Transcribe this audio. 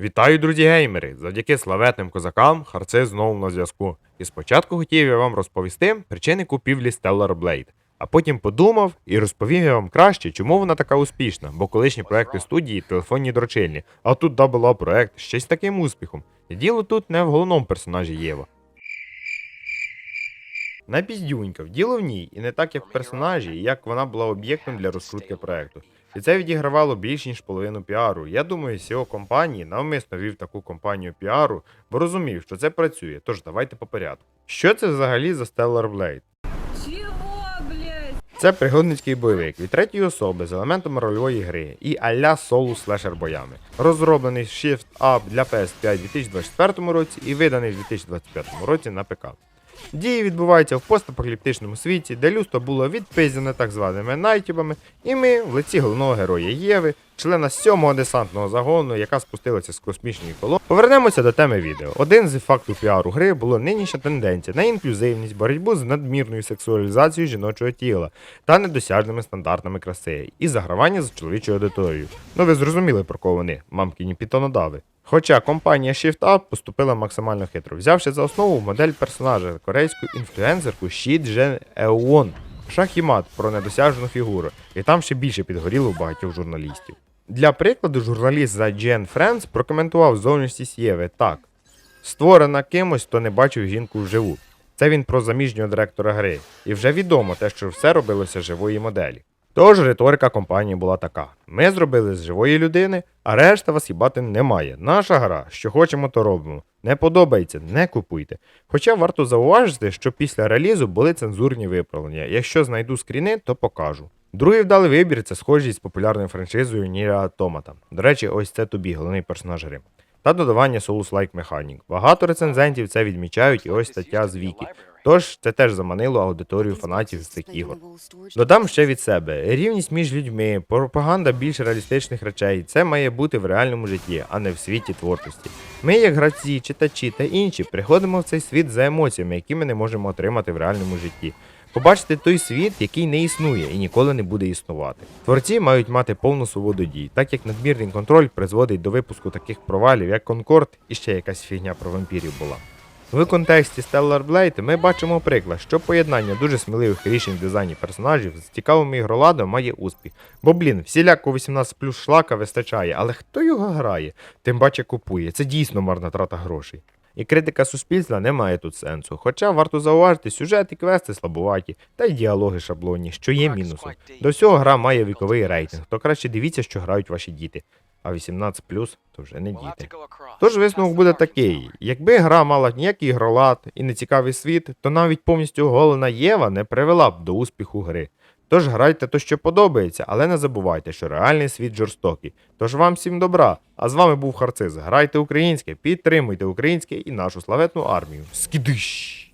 Вітаю, друзі геймери! Завдяки славетним козакам Харци знову на зв'язку. І спочатку хотів я вам розповісти причини купівлі Stellar Blade, а потім подумав і розповів я вам краще, чому вона така успішна, бо колишні проекти студії телефонні дрочильні, а тут дабла проект ще з таким успіхом. І діло тут не в головному персонажі Єва. Найпіздюнька, діло в ній, і не так як в персонажі, як вона була об'єктом для розкрутки проекту. І це відігравало більш ніж половину піару. Я думаю, CEO компанії навмисно вів таку компанію піару, бо розумів, що це працює. Тож давайте по порядку. Що це взагалі за Stellar Blade? Це пригодницький бойовик від третьої особи з елементом рольової гри і а-ля солу слешер боями. Розроблений Shift Up для PS5 у 2024 році і виданий в 2025 році на ПК. Дії відбуваються в постапокаліптичному світі, де людство було відпиздяне так званими найтібами, і ми в лиці головного героя Єви, члена сьомого десантного загону, яка спустилася з космічної колонії. Повернемося до теми відео. Один з фактів піару гри було нинішня тенденція на інклюзивність, боротьбу з надмірною сексуалізацією жіночого тіла та недосяжними стандартами краси і загравання з чоловічою аудиторією. Ну ви зрозуміли про кого вони, мамкіні пітонодави. Хоча компанія ShiftUp поступила максимально хитро, взявши за основу модель персонажа корейську інфлюенсерку Ші Джен Еон. Шах і мат про недосяжну фігуру, і там ще більше підгоріло багатьох журналістів. Для прикладу, журналіст за GN Friends прокоментував зовнішність Єви так: створена кимось, хто не бачив жінку вживу. Це він про заміжнього директора гри, і вже відомо те, що все робилося живої моделі. Тож риторика компанії була така: ми зробили з живої людини, а решта вас їбати немає. Наша гра, що хочемо, то робимо. Не подобається, не купуйте. Хоча варто зауважити, що після релізу були цензурні виправлення. Якщо знайду скріни, то покажу. Другий вдалий вибір це схожість з популярною франшизою Ніра Automata. До речі, ось це тобі, головний персонаж гри. Та додавання Souls-like механік. Багато рецензентів це відмічають, і ось стаття з Вікі. Тож це теж заманило аудиторію фанатів з цих ігор. Додам ще від себе: рівність між людьми, пропаганда більш реалістичних речей. Це має бути в реальному житті, а не в світі творчості. Ми, як гравці, читачі та інші, приходимо в цей світ за емоціями, які ми не можемо отримати в реальному житті. Побачити той світ, який не існує і ніколи не буде існувати. Творці мають мати повну свободу дій, так як надмірний контроль призводить до випуску таких провалів, як Конкорд і ще якась фігня про вампірів була. В контексті Stellar Blade ми бачимо приклад, що поєднання дуже сміливих рішень в дизайні персонажів з цікавим ігроладом має успіх. Бо, блін, всіляко 18 плюс шлака вистачає, але хто його грає? Тим паче купує. Це дійсно марна трата грошей. І критика суспільства не має тут сенсу. Хоча варто зауважити, сюжет і квести слабуваті, та й діалоги шаблонні, що є мінусом. До всього гра має віковий рейтинг, то краще дивіться, що грають ваші діти. А 18 то вже не діти. Тож висновок буде такий: якби гра мала ніякий ігролад і нецікавий світ, то навіть повністю голена Єва не привела б до успіху гри. Тож грайте то, що подобається, але не забувайте, що реальний світ жорстокий. Тож вам всім добра. А з вами був Харциз. Грайте українське, підтримуйте українське і нашу славетну армію. Скидиш!